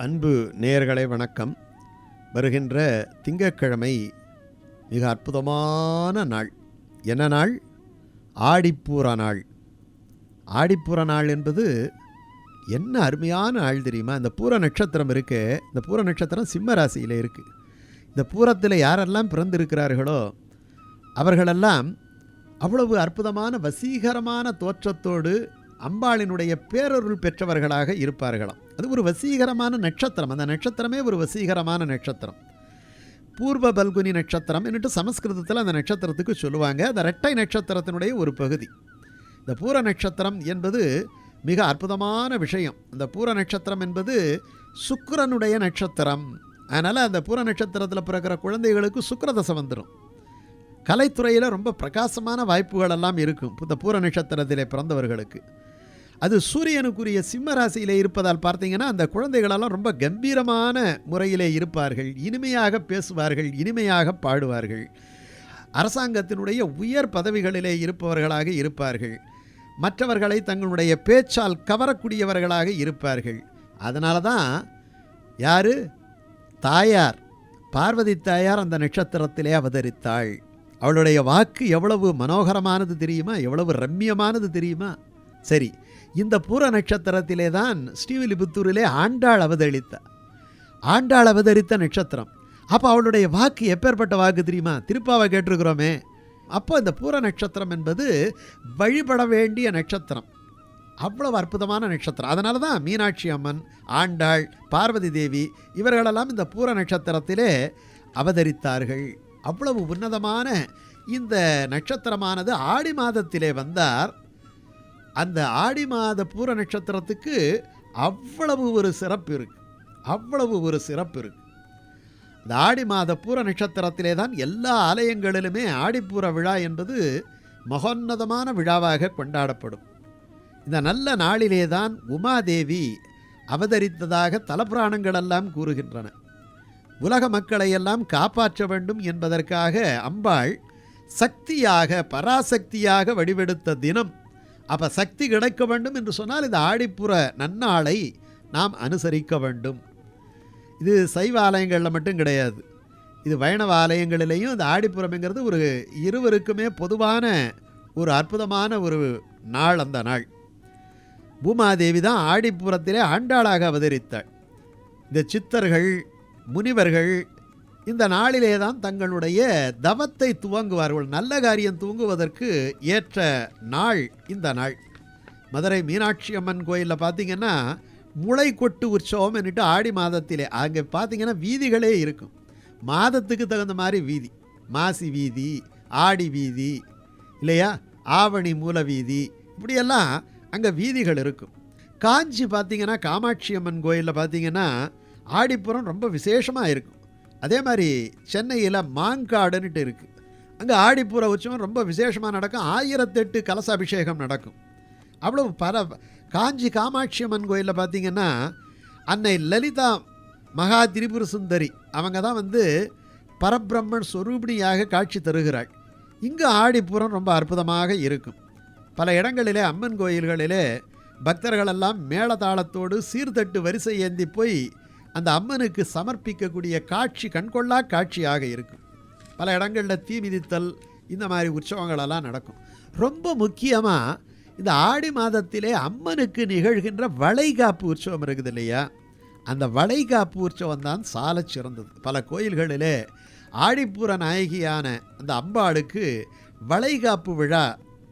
அன்பு நேயர்களே வணக்கம். வருகின்ற திங்கட்கிழமை மிக அற்புதமான நாள். என்ன நாள்? ஆடிப்பூர நாள். ஆடிப்பூர நாள் என்பது என்ன அருமையான நாள் தெரியுமா? இந்த பூர நட்சத்திரம் இருக்கு இந்த பூர நட்சத்திரம் சிம்ம ராசியில் இருக்குது இந்த பூரத்தில் யாரெல்லாம் பிறந்திருக்கிறார்களோ அவர்களெல்லாம் அவ்வளவு அற்புதமான வசீகரமான தோற்றத்தோடு அம்பாளினுடைய பேரருள் பெற்றவர்களாக இருப்பார்களாம். அது ஒரு வசீகரமான நட்சத்திரம். அந்த நட்சத்திரமே ஒரு வசீகரமான நட்சத்திரம். பூர்வ பல்குனி நட்சத்திரம் என்னட்டு சமஸ்கிருதத்தில் அந்த நட்சத்திரத்துக்கு சொல்லுவாங்க. அந்த ரெட்டை நட்சத்திரத்தினுடைய ஒரு பகுதி. இந்த பூர நட்சத்திரம் என்பது மிக அற்புதமான விஷயம். அந்த பூர நட்சத்திரம் என்பது சுக்கரனுடைய நட்சத்திரம். அதனால் அந்த பூர நட்சத்திரத்தில் பிறக்கிற குழந்தைகளுக்கு சுக்கரதசை வந்துடும் கலைத்துறையில் ரொம்ப பிரகாசமான வாய்ப்புகள் எல்லாம் இருக்கும். இந்த பூர நட்சத்திரத்திலே பிறந்தவர்களுக்கு. அது சூரியனுக்குரிய சிம்மராசியிலே இருப்பதால் பார்த்தீங்கன்னா அந்த குழந்தைகளெல்லாம் ரொம்ப கம்பீரமான முறையிலே இருப்பார்கள். இனிமையாக பேசுவார்கள் இனிமையாக பாடுவார்கள். அரசாங்கத்தினுடைய உயர் பதவிகளிலே இருப்பவர்களாக இருப்பார்கள். மற்றவர்களை தங்களுடைய பேச்சால் கவரக்கூடியவர்களாக இருப்பார்கள். அதனால தான் யார்? தாயார். பார்வதி தாயார் அந்த நட்சத்திரத்திலே அவதரித்தாள். அவளுடைய வாக்கு எவ்வளவு மனோகரமானது தெரியுமா? எவ்வளவு ரம்மியமானது தெரியுமா? சரி இந்த பூர நட்சத்திரத்திலே தான் ஸ்ரீவில்லிபுத்தூரிலே ஆண்டாள் அவதரித்தார் ஆண்டாள் அவதரித்த நட்சத்திரம். அப்போ அவளுடைய வாக்கு எப்பேற்பட்ட வாக்கு தெரியுமா? திருப்பாவை கேட்டிருக்கிறோமே. அப்போ இந்த பூர நட்சத்திரம் என்பது வழிபட வேண்டிய நட்சத்திரம். அவ்வளவு அற்புதமான நட்சத்திரம். அதனால தான் மீனாட்சி அம்மன் ஆண்டாள் பார்வதி தேவி இவர்களெல்லாம் இந்த பூர நட்சத்திரத்திலே அவதரித்தார்கள். அவ்வளவு உன்னதமான இந்த நட்சத்திரமானது ஆடி மாதத்திலே வந்தார். அந்த ஆடி மாத பூர நட்சத்திரத்துக்கு அவ்வளவு ஒரு சிறப்பு இருக்கு. அவ்வளவு ஒரு சிறப்பு இருக்கு. இந்த ஆடி மாத பூர நட்சத்திரத்திலே தான் எல்லா ஆலயங்களிலுமே ஆடிப்பூர விழா என்பது மகோன்னதமான விழாவாக கொண்டாடப்படும். இந்த நல்ல நாளிலே தான் உமாதேவி அவதரித்ததாக தலப்புராணங்களெல்லாம் கூறுகின்றன. உலக மக்களையெல்லாம் காப்பாற்ற வேண்டும் என்பதற்காக அம்பாள் சக்தியாக பராசக்தியாக வடிவெடுத்த தினம் அப்போ சக்தி கிடைக்க வேண்டும் என்று சொன்னால் இந்த ஆடிப்புற நன்னாளை நாம் அனுசரிக்க வேண்டும். இது சைவ ஆலயங்களில் மட்டும் கிடையாது. இது வைணவ ஆலயங்களிலேயும் இந்த ஆடிப்புறம்ங்கிறது ஒரு இருவருக்குமே பொதுவான ஒரு அற்புதமான ஒரு நாள் அந்த நாள். பூமாதேவி தான் ஆடிப்புறத்திலே ஆண்டாளாக அவதரித்தாள். இந்த சித்தர்கள் முனிவர்கள் இந்த நாளிலே தான் தங்களுடைய தவத்தை துவங்குவார்கள். நல்ல காரியம் துவங்குவதற்கு ஏற்ற நாள் இந்த நாள். மதுரை மீனாட்சி அம்மன் கோயிலில் பார்த்தீங்கன்னா முளை கொட்டு உற்சவம் என்னட்டு ஆடி மாதத்திலே அங்கே பார்த்தீங்கன்னா வீதிகளே இருக்கும். மாதத்துக்கு தகுந்த மாதிரி வீதி. மாசி வீதி ஆடி வீதி இல்லையா? ஆவணி மூல வீதி இப்படியெல்லாம் அங்கே வீதிகள் இருக்கும். காஞ்சி பார்த்தீங்கன்னா காமாட்சி அம்மன் கோயிலில் பார்த்தீங்கன்னா ஆடிப்புறம் ரொம்ப விசேஷமாக இருக்கும். அதே மாதிரி சென்னையில் மாங்காடுன்னுட்டு இருக்குது அங்கே ஆடிப்புற உற்சவம் ரொம்ப விசேஷமாக நடக்கும். ஆயிரத்தெட்டு கலசாபிஷேகம் நடக்கும். அவ்வளோ பல காஞ்சி காமாட்சி அம்மன் கோயிலில் பார்த்தீங்கன்னா அன்னை லலிதா மகா திரிபுர சுந்தரி அவங்க தான் வந்து பரபிரம்மன் சொரூபிணியாக காட்சி தருகிறாள். இங்கு ஆடிப்புறம் ரொம்ப அற்புதமாக இருக்கும். பல இடங்களிலே அம்மன் கோயில்களிலே பக்தர்களெல்லாம் மேளதாளத்தோடு சீர்தட்டு வரிசை ஏந்தி போய் அந்த அம்மனுக்கு சமர்ப்பிக்கக்கூடிய காட்சி கண்கொள்ளா காட்சியாக இருக்கும். பல இடங்களில் தீ மிதித்தல் இந்த மாதிரி உற்சவங்களெல்லாம் நடக்கும். ரொம்ப முக்கியமாக இந்த ஆடி மாதத்திலே அம்மனுக்கு நிகழ்கின்ற வளைகாப்பு உற்சவம் இருக்குது இல்லையா? அந்த வளைகாப்பு உற்சவம் தான் சால சிறந்தது. பல கோயில்களிலே ஆடிப்பூர நாயகியான அந்த அம்பாளுக்கு வளைகாப்பு விழா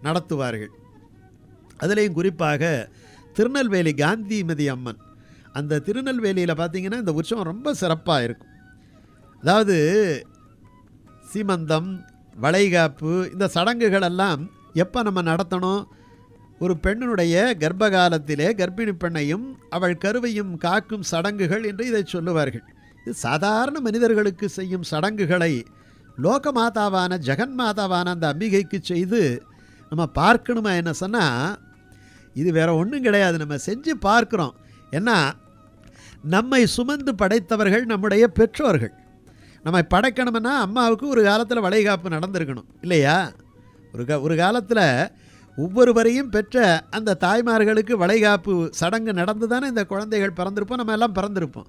நடத்துவார்கள். அதுலேயும் குறிப்பாக திருநெல்வேலி காந்திமதி அம்மன் அந்த திருநெல்வேலியில் பார்த்தீங்கன்னா இந்த உற்சவம் ரொம்ப சிறப்பாக இருக்கும். அதாவது சீமந்தம் வளைகாப்பு இந்த சடங்குகளெல்லாம் எப்போ நம்ம நடத்தணும்? ஒரு பெண்ணுடைய கர்ப்பகாலத்திலே கர்ப்பிணி பெண்ணையும் அவள் கருவையும் காக்கும் சடங்குகள் என்று இதை சொல்லுவார்கள். இது சாதாரண மனிதர்களுக்கு செய்யும் சடங்குகளை லோக மாதாவான ஜெகன் மாதாவான அந்த அம்பிகைக்கு செய்து நம்ம பார்க்கணுமா என்ன சொன்னால் இது வேறு ஒன்றும் கிடையாது. நம்ம செஞ்சு பார்க்குறோம். ஏன்னா நம்மை சுமந்து படைத்தவர்கள் நம்முடைய பெற்றோர்கள். நம்மை படைக்கணும்னா அம்மாவுக்கு ஒரு காலத்தில் வளைகாப்பு நடந்திருக்கணும் இல்லையா? ஒரு கா ஒரு காலத்தில் ஒவ்வொருவரையும் பெற்ற அந்த தாய்மார்களுக்கு வளைகாப்பு சடங்கு நடந்து தானே இந்த குழந்தைகள் பிறந்திருப்போம் நம்ம எல்லாம் பிறந்திருப்போம்.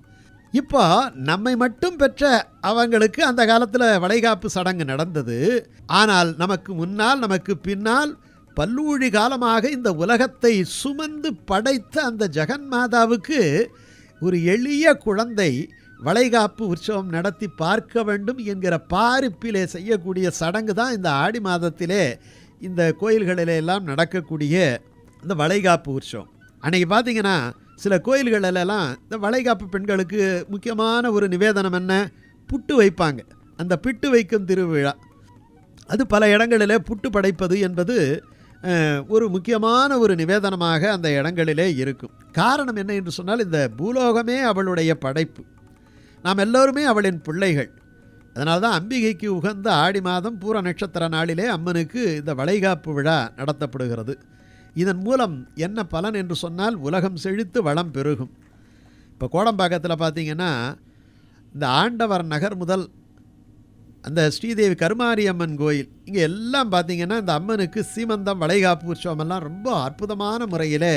இப்போ நம்மை மட்டும் பெற்ற அவங்களுக்கு அந்த காலத்தில் வளைகாப்பு சடங்கு நடந்தது. ஆனால் நமக்கு முன்னால் நமக்கு பின்னால் பல்லூழி காலமாக இந்த உலகத்தை சுமந்து படைத்த அந்த ஜெகன்மாதாவுக்கு ஒரு எளிய குழந்தை வளைகாப்பு உற்சவம் நடத்தி பார்க்க வேண்டும் என்கிற பாரிப்பிலே செய்யக்கூடிய சடங்கு தான் இந்த ஆடி மாதத்திலே இந்த கோயில்களிலே எல்லாம் நடக்கக்கூடிய இந்த வளைகாப்பு உற்சவம். அன்றைக்கி பார்த்தீங்கன்னா சில கோயில்களெல்லாம் இந்த வளைகாப்பு பெண்களுக்கு முக்கியமான ஒரு நிவேதனம் என்ன? புட்டு வைப்பாங்க. அந்த பிட்டு வைக்கும் திருவிழா. அது பல இடங்களிலே புட்டு படைப்பது என்பது ஒரு முக்கியமான ஒரு நிவேதனமாக அந்த இடங்களிலே இருக்கும். காரணம் என்ன என்று சொன்னால் இந்த பூலோகமே அவளுடைய படைப்பு. நாம் எல்லோருமே அவளின் பிள்ளைகள். அதனால தான் அம்பிகைக்கு உகந்த ஆடி மாதம் பூர நட்சத்திர நாளிலே அம்மனுக்கு இந்த வளைகாப்பு விழா நடத்தப்படுகிறது. இதன் மூலம் என்ன பலன் என்று சொன்னால் உலகம் செழித்து வளம் பெருகும். இப்போ கோடம்பாக்கத்தில் பார்த்தீங்கன்னா இந்த ஆண்டவர் நகர் முதல் அந்த ஸ்ரீதேவி கருமாரியம்மன் கோயில் இங்கே எல்லாம் பார்த்தீங்கன்னா இந்த அம்மனுக்கு சீமந்தம் வளைகாப்பு உற்சவமெல்லாம் ரொம்ப அற்புதமான முறையில்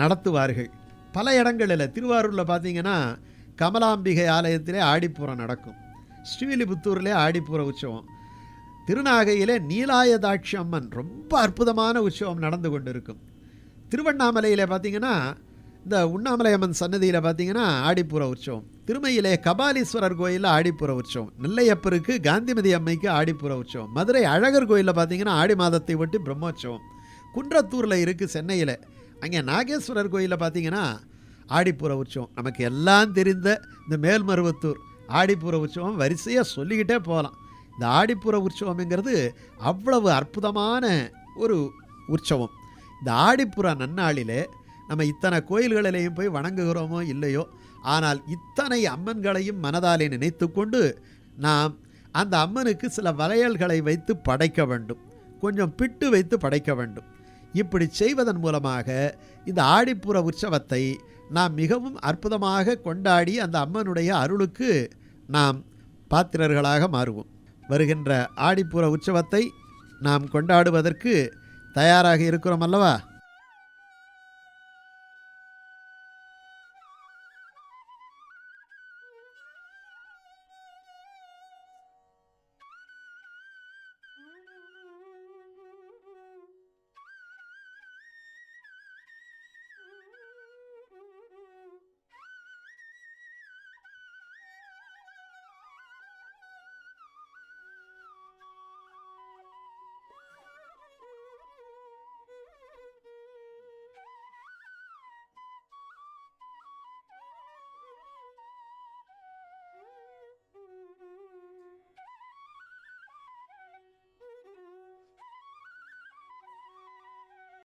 நடத்துவார்கள். பல இடங்களில் திருவாரூரில் பார்த்தீங்கன்னா கமலாம்பிகை ஆலயத்திலே ஆடிப்பூரம் நடக்கும். ஸ்ரீவில்லிபுத்தூரிலே ஆடிப்பூர உற்சவம். திருநாகையிலே நீலாயதாட்சி அம்மன் ரொம்ப அற்புதமான உற்சவம் நடந்து கொண்டிருக்கும். திருவண்ணாமலையில் பார்த்தீங்கன்னா இந்த உண்ணாமலை அம்மன் சன்னதியில் பார்த்தீங்கன்னா ஆடிப்புற உற்சவம். திருமையிலே கபாலீஸ்வரர் கோயிலில் ஆடிப்புற உற்சவம். நெல்லையப்பருக்கு காந்திமதி அம்மைக்கு ஆடிப்புற உற்சவம். மதுரை அழகர் கோயிலில் பார்த்தீங்கன்னா ஆடி மாதத்தை ஒட்டி பிரம்மோற்சவம். குன்றத்தூரில் இருக்குது சென்னையில். அங்கே நாகேஸ்வரர் கோயிலில் பார்த்தீங்கன்னா ஆடிப்புற உற்சவம். நமக்கு எல்லாம் தெரிந்த இந்த மேல்மருவத்தூர் ஆடிப்புற உற்சவம் வரிசையாக சொல்லிக்கிட்டே போகலாம் இந்த ஆடிப்புற உற்சவம்ங்கிறது அவ்வளவு அற்புதமான ஒரு உற்சவம். இந்த ஆடிப்புற நன்னாளிலே நம்ம இத்தனை கோயில்களிலேயும் போய் வணங்குகிறோமோ இல்லையோ ஆனால் இத்தனை அம்மன்களையும் மனதாலே நினைத்து கொண்டு நாம் அந்த அம்மனுக்கு சில வளையல்களை வைத்து படைக்க வேண்டும். கொஞ்சம் பிட்டு வைத்து படைக்க வேண்டும். இப்படி செய்வதன் மூலமாக இந்த ஆடிப்புற உற்சவத்தை நாம் மிகவும் அற்புதமாக கொண்டாடி அந்த அம்மனுடைய அருளுக்கு நாம் பாத்திரர்களாக மாறுவோம். வருகின்ற ஆடிப்புற உற்சவத்தை நாம் கொண்டாடுவதற்கு தயாராக இருக்கிறோம் அல்லவா?